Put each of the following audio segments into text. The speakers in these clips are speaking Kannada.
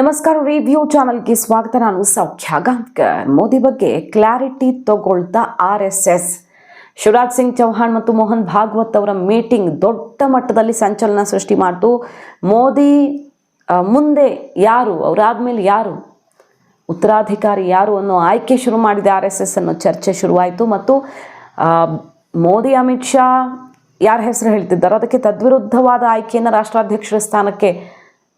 ನಮಸ್ಕಾರ ರಿವ್ಯೂ ಚಾನಲ್ಗೆ ಸ್ವಾಗತ. ನಾನು ಸೌಖ್ಯ ಗಾಂವ್ಕರ್ ಮೋದಿ ಬಗ್ಗೆ ಕ್ಲಾರಿಟಿ ತಗೊಳ್ತಾ R S S. Shivraj Singh Chouhan ಮತ್ತು ಮೋಹನ್ ಭಾಗವತ್ ಅವರ ಮೀಟಿಂಗ್ ದೊಡ್ಡ ಮಟ್ಟದಲ್ಲಿ ಸಂಚಲನ ಸೃಷ್ಟಿ ಮಾಡಿತು. ಮೋದಿ ಮುಂದೆ ಯಾರು, ಅವರಾದ್ಮೇಲೆ ಯಾರು, ಉತ್ತರಾಧಿಕಾರಿ ಯಾರು ಅನ್ನೋ ಆಯ್ಕೆ ಶುರು ಮಾಡಿದೆ ಆರ್ ಎಸ್ ಎಸ್ ಅನ್ನೋ ಚರ್ಚೆ ಶುರುವಾಯಿತು. ಮತ್ತು ಮೋದಿ, ಅಮಿತ್ ಶಾ ಯಾರ ಹೆಸರು ಹೇಳ್ತಿದ್ದಾರೋ, ಅದಕ್ಕೆ ತದ್ವಿರುದ್ಧವಾದ ಆಯ್ಕೆಯನ್ನು ರಾಷ್ಟ್ರಾಧ್ಯಕ್ಷರ ಸ್ಥಾನಕ್ಕೆ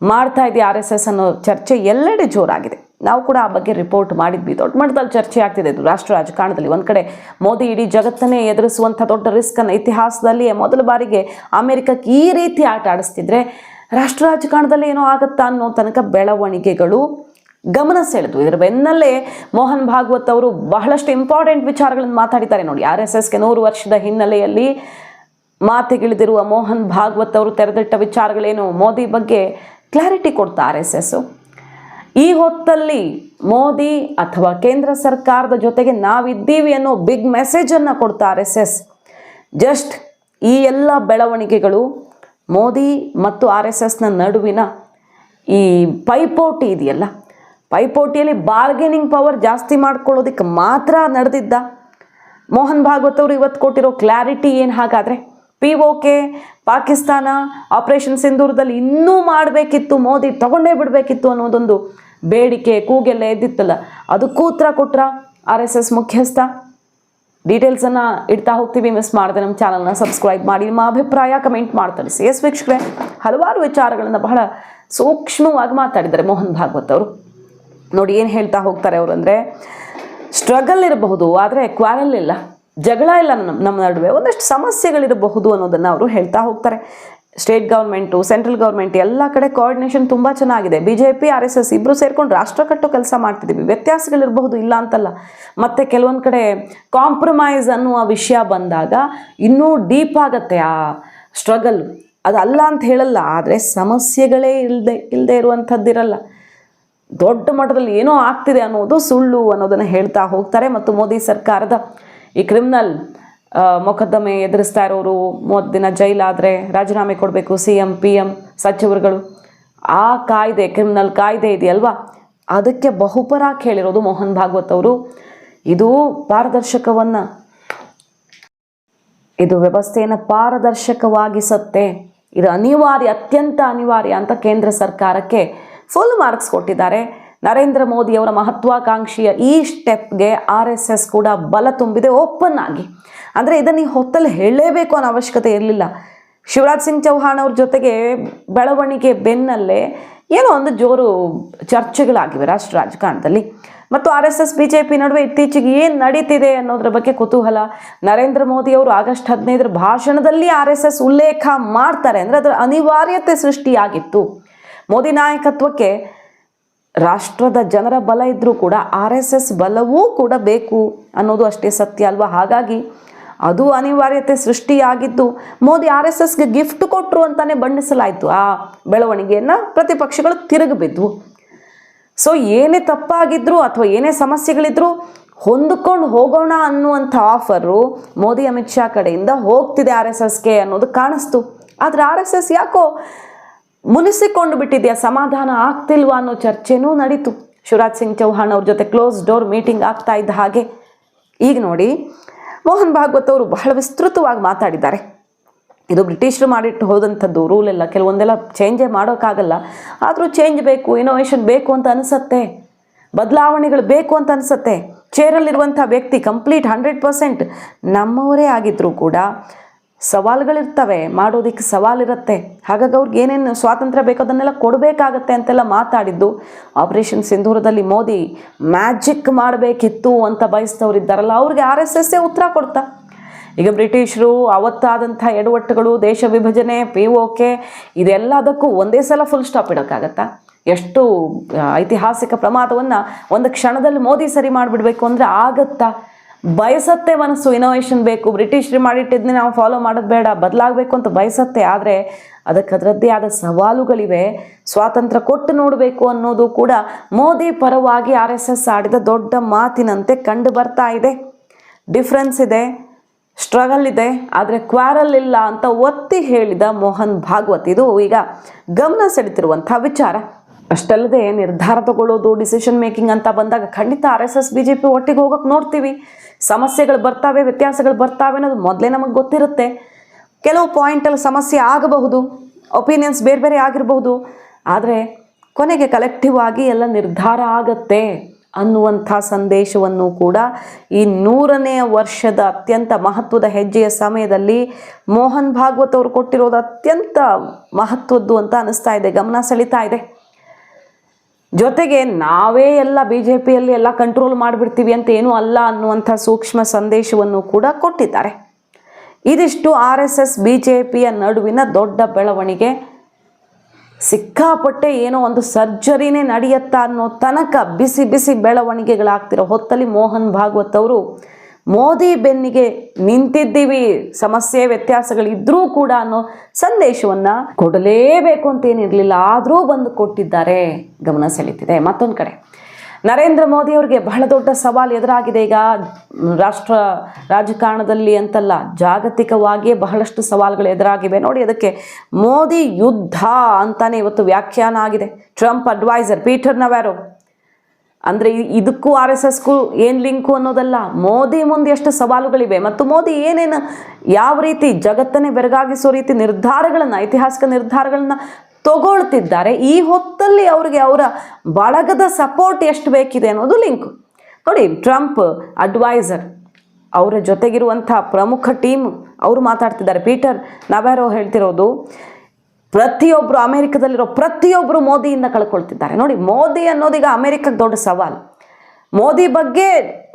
ಮಾಡ್ತಾ ಇದೆ ಆರ್ ಎಸ್ ಎಸ್ ಅನ್ನೋ ಚರ್ಚೆ ಎಲ್ಲೆಡೆ ಜೋರಾಗಿದೆ. ನಾವು ಕೂಡ ಆ ಬಗ್ಗೆ ರಿಪೋರ್ಟ್ ಮಾಡಿದ್ವಿ. ದೊಡ್ಡ ಮಟ್ಟದಲ್ಲಿ ಚರ್ಚೆ ಆಗ್ತಿದೆ. ಇದು ರಾಷ್ಟ್ರ ರಾಜಕಾರಣದಲ್ಲಿ ಒಂದು ಕಡೆ ಮೋದಿ ಇಡೀ ಜಗತ್ತನ್ನೇ ಎದುರಿಸುವಂಥ ದೊಡ್ಡ ರಿಸ್ಕನ್ನು ಅನ್ನು ಇತಿಹಾಸದಲ್ಲಿ ಮೊದಲ ಬಾರಿಗೆ ಅಮೆರಿಕಕ್ಕೆ ಈ ರೀತಿ ಆಟ ಆಡಿಸ್ತಿದ್ರೆ ರಾಷ್ಟ್ರ ರಾಜಕಾರಣದಲ್ಲಿ ಏನೋ ಆಗುತ್ತಾ ಅನ್ನೋ ತನಕ ಬೆಳವಣಿಗೆಗಳು ಗಮನ ಸೆಳೆದು. ಇದರ ಬೆನ್ನಲ್ಲೇ ಮೋಹನ್ ಭಾಗವತ್ ಅವರು ಬಹಳಷ್ಟು ಇಂಪಾರ್ಟೆಂಟ್ ವಿಚಾರಗಳನ್ನು ಮಾತಾಡಿದ್ದಾರೆ. ನೋಡಿ, ಆರ್ ಎಸ್ ಎಸ್ಗೆ ನೂರು ವರ್ಷದ ಹಿನ್ನೆಲೆಯಲ್ಲಿ ಮಾತಿಗಿಳಿದಿರುವ ಮೋಹನ್ ಭಾಗವತ್ ಅವರು ತೆರೆದಿಟ್ಟ ವಿಚಾರಗಳೇನು? ಮೋದಿ ಬಗ್ಗೆ ಕ್ಲಾರಿಟಿ ಕೊಡ್ತಾ ಆರ್ ಎಸ್ ಎಸ್ ಈ ಹೊತ್ತಲ್ಲಿ ಮೋದಿ ಅಥವಾ ಕೇಂದ್ರ ಸರ್ಕಾರದ ಜೊತೆಗೆ ನಾವಿದ್ದೀವಿ ಅನ್ನೋ ಬಿಗ್ ಮೆಸೇಜನ್ನು ಕೊಡ್ತಾ ಆರ್ ಎಸ್ ಎಸ್ ಜಸ್ಟ್ ಈ ಎಲ್ಲ ಬೆಳವಣಿಗೆಗಳು ಮೋದಿ ಮತ್ತು ಆರ್ ಎಸ್ ಎಸ್ನ ನಡುವಿನ ಈ ಪೈಪೋಟಿ ಇದೆಯಲ್ಲ? ಪೈಪೋಟಿಯಲ್ಲಿ ಬಾರ್ಗೇನಿಂಗ್ ಪವರ್ ಜಾಸ್ತಿ ಮಾಡ್ಕೊಳ್ಳೋದಕ್ಕೆ ಮಾತ್ರ ನಡೆದಿದ್ದ. ಮೋಹನ್ ಭಾಗವತ್ ಅವರು ಇವತ್ತು ಕೊಟ್ಟಿರೋ ಕ್ಲಾರಿಟಿ ಏನು ಹಾಗಾದರೆ? P O K Pakistan operation ಸಿಂಧೂರದಲ್ಲಿ ಇನ್ನೂ ಮಾಡಬೇಕಿತ್ತು, ಮೋದಿ ತಗೊಂಡೇ ಬಿಡಬೇಕಿತ್ತು ಅನ್ನೋದೊಂದು ಬೇಡಿಕೆ ಕೂಗೆಲ್ಲ ಎದ್ದಿತ್ತಲ್ಲ ಅದಕ್ಕೂ ಉತ್ತರ ಕೊಟ್ರ ಆರ್ ಎಸ್ ಎಸ್ ಮುಖ್ಯಸ್ಥ. ಡೀಟೇಲ್ಸನ್ನು ಇಡ್ತಾ ಹೋಗ್ತೀವಿ ಮಿಸ್ ಮಾಡಿದೆ ನಮ್ಮ ಚಾನಲ್ನ ಸಬ್ಸ್ಕ್ರೈಬ್ ಮಾಡಿ. ನಿಮ್ಮ ಅಭಿಪ್ರಾಯ ಕಮೆಂಟ್ ಮಾಡ್ತಾರೆ. ಸಿ ಎಸ್ ವೀಕ್ಷಕರೇ, ಹಲವಾರು ವಿಚಾರಗಳನ್ನು ಬಹಳ ಸೂಕ್ಷ್ಮವಾಗಿ ಮಾತಾಡಿದ್ದಾರೆ ಮೋಹನ್ ಭಾಗವತ್ ಅವರು. ನೋಡಿ ಏನು ಹೇಳ್ತಾ ಹೋಗ್ತಾರೆ ಅವರು ಅಂದರೆ ಸ್ಟ್ರಗಲ್ ಇರಬಹುದು, ಆದರೆ ಕ್ವಾರಲ್ ಇಲ್ಲ. ಜಗಳ ಇಲ್ಲ ನಮ್ಮ ನಮ್ಮ ನಡುವೆ ಒಂದಷ್ಟು ಸಮಸ್ಯೆಗಳಿರಬಹುದು ಅನ್ನೋದನ್ನು ಅವರು ಹೇಳ್ತಾ ಹೋಗ್ತಾರೆ. ಸ್ಟೇಟ್ ಗೌರ್ಮೆಂಟು ಸೆಂಟ್ರಲ್ ಗೌರ್ಮೆಂಟ್ ಎಲ್ಲ ಕಡೆ ಕೋಆರ್ಡಿನೇಷನ್ ತುಂಬ ಚೆನ್ನಾಗಿದೆ. B J P R S S ಇಬ್ಬರು ಸೇರಿಕೊಂಡು ರಾಷ್ಟ್ರ ಕಟ್ಟೋ ಕೆಲಸ ಮಾಡ್ತಿದ್ದೀವಿ. ವ್ಯತ್ಯಾಸಗಳಿರಬಹುದು ಇಲ್ಲ ಅಂತಲ್ಲ. ಮತ್ತು ಕೆಲವೊಂದು ಕಡೆ ಕಾಂಪ್ರಮೈಸ್ ಅನ್ನುವ ವಿಷಯ ಬಂದಾಗ ಇನ್ನೂ ಡೀಪ್ ಆಗತ್ತೆ ಆ ಸ್ಟ್ರಗಲ್ ಅದಲ್ಲ ಅಂತ ಹೇಳಲ್ಲ, ಆದರೆ ಸಮಸ್ಯೆಗಳೇ ಇಲ್ಲದೆ ಇಲ್ಲದೆ ಇರುವಂಥದ್ದಿರಲ್ಲ ದೊಡ್ಡ ಮಟ್ಟದಲ್ಲಿ ಏನೋ ಆಗ್ತಿದೆ ಅನ್ನೋದು ಸುಳ್ಳು ಅನ್ನೋದನ್ನು ಹೇಳ್ತಾ ಹೋಗ್ತಾರೆ. ಮತ್ತು ಮೋದಿ ಸರ್ಕಾರದ ಈ ಕ್ರಿಮಿನಲ್ ಮೊಕದ್ದಮೆ ಎದುರಿಸ್ತಾ ಇರೋರು ಮೂವತ್ತು ದಿನ ಜೈಲಾದರೆ ರಾಜೀನಾಮೆ ಕೊಡಬೇಕು ಸಿ ಎಂ ಪಿ ಎಂ ಸಚಿವರುಗಳು. ಆ ಕಾಯ್ದೆ ಕ್ರಿಮಿನಲ್ ಕಾಯ್ದೆ ಇದೆಯಲ್ವಾ? ಅದಕ್ಕೆ ಬಹುಪರಾಕ್ ಹೇಳಿರೋದು ಮೋಹನ್ ಭಾಗವತ್ ಅವರು. ಇದು ಪಾರದರ್ಶಕವನ್ನು, ಇದು ವ್ಯವಸ್ಥೆಯನ್ನು ಪಾರದರ್ಶಕವಾಗಿಸತ್ತೆ ಇದು ಅನಿವಾರ್ಯ, ಅತ್ಯಂತ ಅನಿವಾರ್ಯ ಅಂತ ಕೇಂದ್ರ ಸರ್ಕಾರಕ್ಕೆ ಫುಲ್ ಮಾರ್ಕ್ಸ್ ಕೊಟ್ಟಿದ್ದಾರೆ. ನರೇಂದ್ರ ಮೋದಿಯವರ ಮಹತ್ವಾಕಾಂಕ್ಷೆಯ ಈ ಸ್ಟೆಪ್ಗೆ ಆರ್ ಎಸ್ ಎಸ್ ಕೂಡ ಬಲ ತುಂಬಿದೆ, ಓಪನ್ ಆಗಿ. ಅಂದರೆ ಇದನ್ನು ಹೊತ್ತಲ್ಲಿ ಹೇಳಲೇಬೇಕು ಅನ್ನೋ ಅವಶ್ಯಕತೆ ಇರಲಿಲ್ಲ. ಶಿವರಾಜ್ ಸಿಂಗ್ ಚೌಹಾಣ್ ಅವ್ರ ಜೊತೆಗೆ ಬೆಳವಣಿಗೆ ಬೆನ್ನಲ್ಲೇ ಏನೋ ಒಂದು ಜೋರು ಚರ್ಚೆಗಳಾಗಿವೆ ರಾಷ್ಟ್ರ ರಾಜಕಾರಣದಲ್ಲಿ. ಮತ್ತು R S S, B J P ನಡುವೆ ಇತ್ತೀಚೆಗೆ ಏನು ನಡೀತಿದೆ ಅನ್ನೋದ್ರ ಬಗ್ಗೆ ಕುತೂಹಲ. ನರೇಂದ್ರ ಮೋದಿ ಅವರು ಆಗಸ್ಟ್ ಹದಿನೈದರ ಭಾಷಣದಲ್ಲಿ ಆರ್ ಎಸ್ ಎಸ್ ಉಲ್ಲೇಖ ಮಾಡ್ತಾರೆ, ಅಂದರೆ ಅದರ ಅನಿವಾರ್ಯತೆ ಸೃಷ್ಟಿಯಾಗಿತ್ತು. ಮೋದಿ ನಾಯಕತ್ವಕ್ಕೆ ರಾಷ್ಟ್ರದ ಜನರ ಬಲ ಇದ್ದರೂ ಕೂಡ ಆರ್ ಎಸ್ ಎಸ್ ಬಲವೂ ಕೂಡ ಬೇಕು ಅನ್ನೋದು ಅಷ್ಟೇ ಸತ್ಯ ಅಲ್ವಾ? ಹಾಗಾಗಿ ಅದು ಅನಿವಾರ್ಯತೆ ಸೃಷ್ಟಿಯಾಗಿದ್ದು ಮೋದಿ ಆರ್ ಎಸ್ ಎಸ್ಗೆ ಗಿಫ್ಟ್ ಕೊಟ್ಟರು ಅಂತಲೇ ಬಣ್ಣಿಸಲಾಯಿತು ಆ ಬೆಳವಣಿಗೆಯನ್ನು. ಪ್ರತಿಪಕ್ಷಗಳು ತಿರುಗಿಬಿದ್ವು ಸೊ ಏನೇ ತಪ್ಪಾಗಿದ್ರು ಅಥವಾ ಏನೇ ಸಮಸ್ಯೆಗಳಿದ್ರು ಹೊಂದಿಕೊಂಡು ಹೋಗೋಣ ಅನ್ನುವಂಥ ಆಫರು ಮೋದಿ ಅಮಿತ್ ಶಾ ಕಡೆಯಿಂದ ಹೋಗ್ತಿದೆ ಆರ್ ಎಸ್ ಎಸ್ಗೆ ಅನ್ನೋದು ಕಾಣಿಸ್ತು. ಆದರೆ ಆರ್ ಎಸ್ ಎಸ್ ಯಾಕೋ ಮುನಿಸಿಕೊಂಡು ಬಿಟ್ಟಿದೆಯಾ? ಸಮಾಧಾನ ಆಗ್ತಿಲ್ವಾ ಅನ್ನೋ ಚರ್ಚೆನೂ ನಡೀತು. ಶಿವರಾಜ್ ಸಿಂಗ್ ಚೌಹಾಣ್ ಅವ್ರ ಜೊತೆ ಕ್ಲೋಸ್ ಡೋರ್ ಮೀಟಿಂಗ್ ಆಗ್ತಾ ಇದ್ದ ಹಾಗೆ. ಈಗ ನೋಡಿ, ಮೋಹನ್ ಭಾಗವತ್ ಅವರು ಬಹಳ ವಿಸ್ತೃತವಾಗಿ ಮಾತಾಡಿದ್ದಾರೆ. ಇದು ಬ್ರಿಟಿಷರು ಮಾಡಿಟ್ಟು ಹೋದಂಥದ್ದು ರೂಲ್ ಎಲ್ಲ ಕೆಲವೊಂದೆಲ್ಲ ಚೇಂಜೇ ಮಾಡೋಕ್ಕಾಗಲ್ಲ. ಆದರೂ ಚೇಂಜ್ ಬೇಕು ಇನೋವೇಷನ್ ಬೇಕು ಅಂತ ಅನಿಸತ್ತೆ. ಬದಲಾವಣೆಗಳು ಬೇಕು ಅಂತ ಅನಿಸತ್ತೆ. ಚೇರಲ್ಲಿರುವಂಥ ವ್ಯಕ್ತಿ ಕಂಪ್ಲೀಟ್ ಹಂಡ್ರೆಡ್ ಪರ್ಸೆಂಟ್ ನಮ್ಮವರೇ ಆಗಿದ್ದರೂ ಕೂಡ ಸವಾಲುಗಳಿರ್ತವೆ, ಮಾಡೋದಕ್ಕೆ ಸವಾಲಿರುತ್ತೆ. ಹಾಗಾಗಿ ಅವ್ರಿಗೆ ಏನೇನು ಸ್ವಾತಂತ್ರ್ಯ ಬೇಕೋ ಅದನ್ನೆಲ್ಲ ಕೊಡಬೇಕಾಗತ್ತೆ ಅಂತೆಲ್ಲ ಮಾತಾಡಿದ್ದು ಆಪರೇಷನ್ ಸಿಂಧೂರದಲ್ಲಿ ಮೋದಿ ಮ್ಯಾಜಿಕ್ ಮಾಡಬೇಕಿತ್ತು ಅಂತ ಬಯಸ್ತವ್ರು ಇದ್ದಾರಲ್ಲ, ಅವ್ರಿಗೆ ಆರ್ ಎಸ್ ಎಸ್ಸೇ ಉತ್ತರ ಕೊಡ್ತಾ. ಈಗ ಬ್ರಿಟಿಷರು ಅವತ್ತಾದಂಥ ಎಡವಟ್ಟುಗಳು, ದೇಶ ವಿಭಜನೆ ಪಿ ಒ ಕೆ ಇದೆಲ್ಲದಕ್ಕೂ ಒಂದೇ ಸಲ ಫುಲ್ ಸ್ಟಾಪ್ ಇಡೋಕ್ಕಾಗತ್ತಾ? ಎಷ್ಟು ಐತಿಹಾಸಿಕ ಪ್ರಮಾದವನ್ನು ಒಂದು ಕ್ಷಣದಲ್ಲಿ ಮೋದಿ ಸರಿ ಮಾಡಿಬಿಡ್ಬೇಕು ಅಂದರೆ ಆಗತ್ತಾ? ಬಯಸತ್ತೆ ಮನಸ್ಸು ಇನೋವೇಷನ್ ಬೇಕು. ಬ್ರಿಟಿಷರು ಮಾಡಿಟ್ಟಿದ್ದನ್ನೇ ನಾವು ಫಾಲೋ ಮಾಡೋದು ಬೇಡ, ಬದಲಾಗಬೇಕು ಅಂತ ಬಯಸತ್ತೆ. ಆದರೆ ಅದಕ್ಕೆ ಅದರದ್ದೇ ಆದ ಸವಾಲುಗಳಿವೆ. ಸ್ವಾತಂತ್ರ್ಯ ಕೊಟ್ಟು ನೋಡಬೇಕು ಅನ್ನೋದು ಕೂಡ ಮೋದಿ ಪರವಾಗಿ ಆರ್ ಆಡಿದ ದೊಡ್ಡ ಮಾತಿನಂತೆ ಕಂಡು ಬರ್ತಾ ಇದೆ. ಡಿಫ್ರೆನ್ಸ್ ಇದೆ ಸ್ಟ್ರಗಲ್ ಇದೆ, ಆದರೆ ಕ್ವಾರಲ್ ಇಲ್ಲ ಅಂತ ಒತ್ತಿ ಹೇಳಿದ ಮೋಹನ್ ಭಾಗವತ್. ಇದು ಈಗ ಗಮನ ಸೆಳೆತಿರುವಂಥ ವಿಚಾರ. ಅಷ್ಟಲ್ಲದೆ ನಿರ್ಧಾರ ತಗೊಳ್ಳೋದು ಡಿಸಿಷನ್ ಮೇಕಿಂಗ್ ಅಂತ ಬಂದಾಗ ಖಂಡಿತ R S S B J P ಒಟ್ಟಿಗೆ ಹೋಗೋಕೆ ನೋಡ್ತೀವಿ. ಸಮಸ್ಯೆಗಳು ಬರ್ತಾವೆ, ವ್ಯತ್ಯಾಸಗಳು ಬರ್ತಾವೆ ಅನ್ನೋದು ಮೊದಲೇ ನಮಗೆ ಗೊತ್ತಿರುತ್ತೆ. ಕೆಲವು ಪಾಯಿಂಟಲ್ಲಿ ಸಮಸ್ಯೆ ಆಗಬಹುದು ಒಪಿನಿಯನ್ಸ್ ಬೇರೆ ಬೇರೆ ಆಗಿರಬಹುದು, ಆದರೆ ಕೊನೆಗೆ ಕಲೆಕ್ಟಿವ್ ಆಗಿ ಎಲ್ಲ ನಿರ್ಧಾರ ಆಗತ್ತೆ ಅನ್ನುವಂಥ ಸಂದೇಶವನ್ನು ಕೂಡ ಈ ನೂರನೆಯ ವರ್ಷದ ಅತ್ಯಂತ ಮಹತ್ವದ ಹೆಜ್ಜೆಯ ಸಮಯದಲ್ಲಿ ಮೋಹನ್ ಭಾಗವತ್ ಅವರು ಕೊಟ್ಟಿರೋದು ಅತ್ಯಂತ ಮಹತ್ವದ್ದು ಅಂತ ಅನಿಸ್ತಾ ಇದೆ, ಗಮನ ಸೆಳೀತಾ ಇದೆ. ಜೊತೆಗೆ ನಾವೇ ಎಲ್ಲ ಬಿ ಜೆ ಪಿಯಲ್ಲಿ ಎಲ್ಲ ಕಂಟ್ರೋಲ್ ಮಾಡಿಬಿಡ್ತೀವಿ ಅಂತ ಏನೂ ಅಲ್ಲ ಅನ್ನುವಂಥ ಸೂಕ್ಷ್ಮ ಸಂದೇಶವನ್ನು ಕೂಡ ಕೊಟ್ಟಿದ್ದಾರೆ. ಇದಿಷ್ಟು R S S B J ಪಿಯ ನಡುವಿನ ದೊಡ್ಡ ಬೆಳವಣಿಗೆ. ಸಿಕ್ಕಾಪಟ್ಟೆ ಏನೋ ಒಂದು ಸರ್ಜರಿನೇ ನಡೆಯುತ್ತಾ ಅನ್ನೋ ತನಕ ಬಿಸಿ ಬಿಸಿ ಬೆಳವಣಿಗೆಗಳಾಗ್ತಿರೋ ಹೊತ್ತಲ್ಲಿ ಮೋಹನ್ ಭಾಗವತ್ ಅವರು ಮೋದಿ ಬೆನ್ನಿಗೆ ನಿಂತಿದ್ದೀವಿ. ಸಮಸ್ಯೆ, ವ್ಯತ್ಯಾಸಗಳಿದ್ರೂ ಕೂಡ ಅನ್ನೋ ಸಂದೇಶವನ್ನ ಕೊಡಲೇಬೇಕು ಅಂತ ಏನಿರಲಿಲ್ಲ, ಆದರೂ ಬಂದು ಕೊಟ್ಟಿದ್ದಾರೆ. ಗಮನ ಸೆಳೀತಿದೆ. ಮತ್ತೊಂದು ಕಡೆ. ನರೇಂದ್ರ ಮೋದಿ ಅವರಿಗೆ ಬಹಳ ದೊಡ್ಡ ಸವಾಲು ಎದುರಾಗಿದೆ ಈಗ. ರಾಷ್ಟ್ರ ರಾಜಕಾರಣದಲ್ಲಿ ಅಂತಲ್ಲ, ಜಾಗತಿಕವಾಗಿಯೇ ಬಹಳಷ್ಟು ಸವಾಲುಗಳು ಎದುರಾಗಿವೆ. ನೋಡಿ, ಅದಕ್ಕೆ ಮೋದಿ ಯುದ್ಧ ಅಂತಾನೆ ಇವತ್ತು ವ್ಯಾಖ್ಯಾನ ಆಗಿದೆ. ಟ್ರಂಪ್ ಅಡ್ವೈಸರ್ ಪೀಟರ್ ನವ್ಯಾರೋ ಅಂದರೆ ಇದಕ್ಕೂ ಆರ್ ಎಸ್ ಎಸ್ಗೂ ಏನು ಲಿಂಕು ಅನ್ನೋದಲ್ಲ? ಮೋದಿ ಮುಂದೆ ಎಷ್ಟು ಸವಾಲುಗಳಿವೆ ಮತ್ತು ಮೋದಿ ಏನೇನು ಯಾವ ರೀತಿ ಜಗತ್ತನ್ನೇ ಬೆರಗಾಗಿಸೋ ರೀತಿ ನಿರ್ಧಾರಗಳನ್ನು, ಐತಿಹಾಸಿಕ ನಿರ್ಧಾರಗಳನ್ನು ತಗೊಳ್ತಿದ್ದಾರೆ, ಈ ಹೊತ್ತಲ್ಲಿ ಅವರಿಗೆ ಅವರ ಬಳಗದ ಸಪೋರ್ಟ್ ಎಷ್ಟು ಬೇಕಿದೆ ಅನ್ನೋದು ಲಿಂಕು. ನೋಡಿ, ಟ್ರಂಪ್ ಅಡ್ವೈಸರ್, ಅವರ ಜೊತೆಗಿರುವಂಥ ಪ್ರಮುಖ ಟೀಮ್, ಅವರು ಮಾತಾಡ್ತಿದ್ದಾರೆ. ಪೀಟರ್ ನವ್ಯಾರೋ ಹೇಳ್ತಿರೋದು ಪ್ರತಿಯೊಬ್ಬರು ಅಮೆರಿಕದಲ್ಲಿರೋ ಪ್ರತಿಯೊಬ್ಬರು ಮೋದಿಯಿಂದ ಕಳ್ಕೊಳ್ತಿದ್ದಾರೆ. ನೋಡಿ, ಮೋದಿ ಅನ್ನೋದೀಗ ಅಮೆರಿಕಕ್ಕೆ ದೊಡ್ಡ ಸವಾಲು. ಮೋದಿ ಬಗ್ಗೆ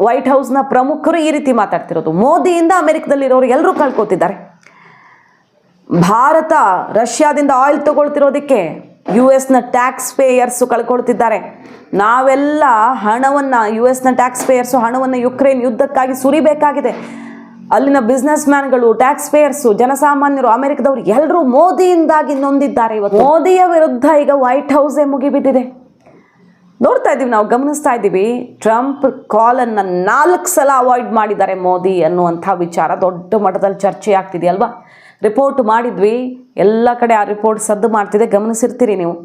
ವೈಟ್ ಹೌಸ್ನ ಪ್ರಮುಖರು ಈ ರೀತಿ ಮಾತಾಡ್ತಿರೋದು. ಮೋದಿಯಿಂದ ಅಮೆರಿಕದಲ್ಲಿರೋರು ಎಲ್ಲರೂ ಕಳ್ಕೊತಿದ್ದಾರೆ. ಭಾರತ ರಷ್ಯಾದಿಂದ ಆಯಿಲ್ ತಗೊಳ್ತಿರೋದಕ್ಕೆ ಯು ಎಸ್ನ ಟ್ಯಾಕ್ಸ್ ಪೇಯರ್ಸು ಕಳ್ಕೊಳ್ತಿದ್ದಾರೆ. ನಾವೆಲ್ಲ ಹಣವನ್ನು, ಯು ಎಸ್ನ ಟ್ಯಾಕ್ಸ್ ಪೇಯರ್ಸು ಹಣವನ್ನು ಯುಕ್ರೇನ್ ಯುದ್ಧಕ್ಕಾಗಿ ಸುರಿಬೇಕಾಗಿದೆ. ಅಲ್ಲಿನ ಬಿಸ್ನೆಸ್ ಮ್ಯಾನ್ಗಳು ಟ್ಯಾಕ್ಸ್ ಪೇಯರ್ಸು ಜನಸಾಮಾನ್ಯರು, ಅಮೆರಿಕದವರು ಎಲ್ಲರೂ ಮೋದಿಯಿಂದಾಗಿ ನೊಂದಿದ್ದಾರೆ ಇವತ್ತು. ಮೋದಿಯ ವಿರುದ್ಧ ಈಗ ವೈಟ್ ಹೌಸೇ ಮುಗಿಬಿದ್ದಿದೆ ನೋಡ್ತಾ ಇದ್ದೀವಿ, ನಾವು ಗಮನಿಸ್ತಾ ಇದ್ದೀವಿ ಟ್ರಂಪ್ ಕಾಲನ್ನು ನಾಲ್ಕು ಸಲ ಅವಾಯ್ಡ್ ಮಾಡಿದ್ದಾರೆ ಮೋದಿ ಅನ್ನುವಂಥ ವಿಚಾರ. ದೊಡ್ಡ ಮಟ್ಟದಲ್ಲಿ ಚರ್ಚೆ ಆಗ್ತಿದೆ ಅಲ್ವಾ? ರಿಪೋರ್ಟ್ ಮಾಡಿದ್ವಿ, ಎಲ್ಲ ಕಡೆ ಆ ರಿಪೋರ್ಟ್ ಸದ್ದು ಮಾಡ್ತಿದೆ. ಗಮನಿಸಿರ್ತೀರಿ ನೀವು.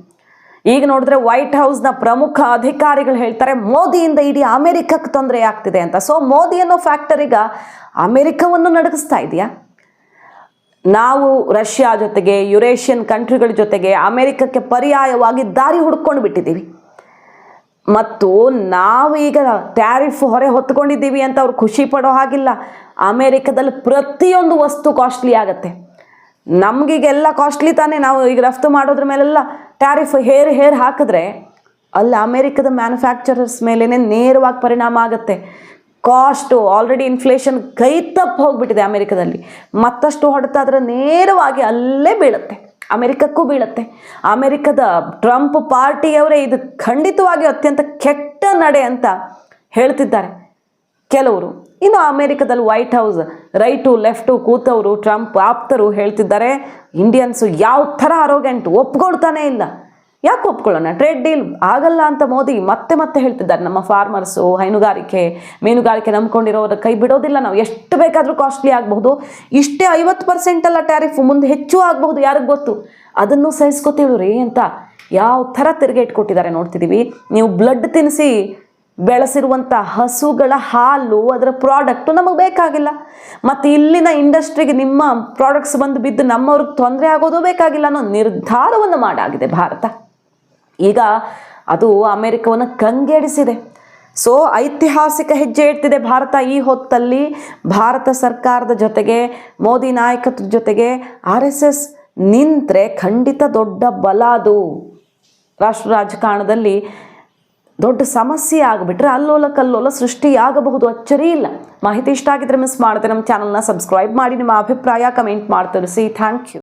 ಈಗ ನೋಡಿದ್ರೆ ವೈಟ್ ಹೌಸ್ನ ಪ್ರಮುಖ ಅಧಿಕಾರಿಗಳು ಹೇಳ್ತಾರೆ, ಮೋದಿಯಿಂದ ಇಡೀ ಅಮೆರಿಕಕ್ಕೆ ತೊಂದರೆ ಆಗ್ತಿದೆ ಅಂತ. ಸೊ ಮೋದಿ ಅನ್ನೋ ಫ್ಯಾಕ್ಟರ್ ಈಗ ಅಮೆರಿಕವನ್ನು ನಡಗಿಸ್ತಾ ಇದೆಯಾ? ನಾವು ರಷ್ಯಾ ಜೊತೆಗೆ ಯುರೇಷಿಯನ್ ಕಂಟ್ರಿಗಳ ಜೊತೆಗೆ ಅಮೆರಿಕಕ್ಕೆ ಪರ್ಯಾಯವಾಗಿ ದಾರಿ ಹುಡ್ಕೊಂಡು ಬಿಟ್ಟಿದ್ದೀವಿ. ಮತ್ತು ನಾವು ಈಗ ಟ್ಯಾರಿಫ್ ಹೊರೆ ಹೊತ್ಕೊಂಡಿದ್ದೀವಿ ಅಂತ ಅವ್ರು ಖುಷಿ ಪಡೋ ಹಾಗಿಲ್ಲ. ಅಮೇರಿಕದಲ್ಲಿ ಪ್ರತಿಯೊಂದು ವಸ್ತು ಕಾಸ್ಟ್ಲಿ ಆಗುತ್ತೆ. ನಮಗೀಗೆಲ್ಲ ಕಾಸ್ಟ್ಲಿ ತಾನೇ ನಾವು ಈಗ ರಫ್ತು ಮಾಡೋದ್ರ ಮೇಲೆಲ್ಲ ಟ್ಯಾರಿಫ್ ಹೇರ್ ಹೇರ್ ಹಾಕಿದ್ರೆ ಅಲ್ಲಿ ಅಮೇರಿಕದ ಮ್ಯಾನುಫ್ಯಾಕ್ಚರರ್ಸ್ ಮೇಲೇ ನೇರವಾಗಿ ಪರಿಣಾಮ ಆಗುತ್ತೆ. ಕಾಸ್ಟು ಆಲ್ರೆಡಿ ಇನ್ಫ್ಲೇಷನ್ ಕೈ ತಪ್ಪು ಹೋಗಿಬಿಟ್ಟಿದೆ ಅಮೆರಿಕದಲ್ಲಿ. ಮತ್ತಷ್ಟು ಹೊಡೆತಾದ್ರೆ ನೇರವಾಗಿ ಅಲ್ಲೇ ಬೀಳುತ್ತೆ. ಅಮೆರಿಕಕ್ಕೂ ಬೀಳುತ್ತೆ. ಅಮೆರಿಕದ ಟ್ರಂಪ್ ಪಾರ್ಟಿಯವರೇ ಇದು ಖಂಡಿತವಾಗಿ ಅತ್ಯಂತ ಕೆಟ್ಟ ನಡೆ ಅಂತ ಹೇಳ್ತಿದ್ದಾರೆ. ಕೆಲವರು ಇನ್ನು ಅಮೆರಿಕದಲ್ಲಿ ವೈಟ್ ಹೌಸ್, ರೈಟು, ಲೆಫ್ಟು, ಕೂತವರು, ಟ್ರಂಪ್, ಆಪ್ತರು ಹೇಳ್ತಿದ್ದಾರೆ, ಇಂಡಿಯನ್ಸು ಯಾವ ಥರ ಆರೋಗ್ಯಂಟು ಒಪ್ಕೊಳ್ತಾನೆ ಇಲ್ಲ. ಯಾಕೆ ಒಪ್ಕೊಳ್ಳೋಣ? ಟ್ರೇಡ್ ಡೀಲ್ ಆಗಲ್ಲ ಅಂತ ಮೋದಿ ಮತ್ತೆ ಮತ್ತೆ ಹೇಳ್ತಿದ್ದಾರೆ. ನಮ್ಮ ಫಾರ್ಮರ್ಸು ಹೈನುಗಾರಿಕೆ, ಮೀನುಗಾರಿಕೆ ನಂಬ್ಕೊಂಡಿರೋರ ಕೈ ಬಿಡೋದಿಲ್ಲ. ನಾವು ಎಷ್ಟು ಬೇಕಾದರೂ ಕಾಸ್ಟ್ಲಿ ಆಗಬಹುದು. ಇಷ್ಟೇ ಐವತ್ತು ಪರ್ಸೆಂಟ್ ಅಲ್ಲ ಟ್ಯಾರಿಫ್ ಮುಂದೆ ಹೆಚ್ಚು ಆಗಬಹುದು, ಯಾರಿಗೆ ಗೊತ್ತು? ಅದನ್ನು ಸಹಿಸ್ಕೋತೀವ್ರಿ ಅಂತ ಯಾವ ಥರ ತಿರುಗೇಟ್ ಕೊಟ್ಟಿದ್ದಾರೆ ನೋಡ್ತಿದ್ದೀವಿ ನೀವು ಬ್ಲಡ್ ತಿನ್ನಿಸಿ ಬೆಳೆಸಿರುವಂಥ ಹಸುಗಳ ಹಾಲು, ಅದರ ಪ್ರಾಡಕ್ಟು ನಮಗೆ ಬೇಕಾಗಿಲ್ಲ. ಮತ್ತು ಇಲ್ಲಿನ ಇಂಡಸ್ಟ್ರಿಗೆ ನಿಮ್ಮ ಪ್ರಾಡಕ್ಟ್ಸ್ ಬಂದು ಬಿದ್ದು ನಮ್ಮವ್ರಿಗೆ ತೊಂದರೆ ಆಗೋದು ಬೇಕಾಗಿಲ್ಲ ಅನ್ನೋ ನಿರ್ಧಾರವನ್ನು ಮಾಡಾಗಿದೆ ಭಾರತ. ಈಗ ಅದು ಅಮೆರಿಕವನ್ನು ಕಂಗೆಡಿಸಿದೆ. ಸೊ ಐತಿಹಾಸಿಕ ಹೆಜ್ಜೆ ಇಡ್ತಿದೆ ಭಾರತ ಈ ಹೊತ್ತಲ್ಲಿ. ಭಾರತ ಸರ್ಕಾರದ ಜೊತೆಗೆ, ಮೋದಿ ನಾಯಕತ್ವದ ಜೊತೆಗೆ ಆರ್ ಎಸ್ ಎಸ್ ನಿಂತರೆ ಖಂಡಿತ ದೊಡ್ಡ ಬಲ ಅದು. ರಾಷ್ಟ್ರ ರಾಜಕಾರಣದಲ್ಲಿ ದೊಡ್ಡ ಸಮಸ್ಯೆ ಆಗಿಬಿಟ್ರೆ ಅಲ್ಲೋಲ ಕಲ್ಲೋಲ ಸೃಷ್ಟಿಯಾಗಬಹುದು. ಅಚ್ಚರಿ ಇಲ್ಲ. ಮಾಹಿತಿ ಇಷ್ಟ ಆಗಿದ್ರೆ ಮಿಸ್ ಮಾಡಿದ್ರೆ ನಮ್ಮ ಚಾನಲ್ನ ಸಬ್ಸ್ಕ್ರೈಬ್ ಮಾಡಿ, ನಿಮ್ಮ ಅಭಿಪ್ರಾಯ ಕಮೆಂಟ್ ಮಾಡಿ ತಿಳಿಸಿ ಥ್ಯಾಂಕ್ ಯು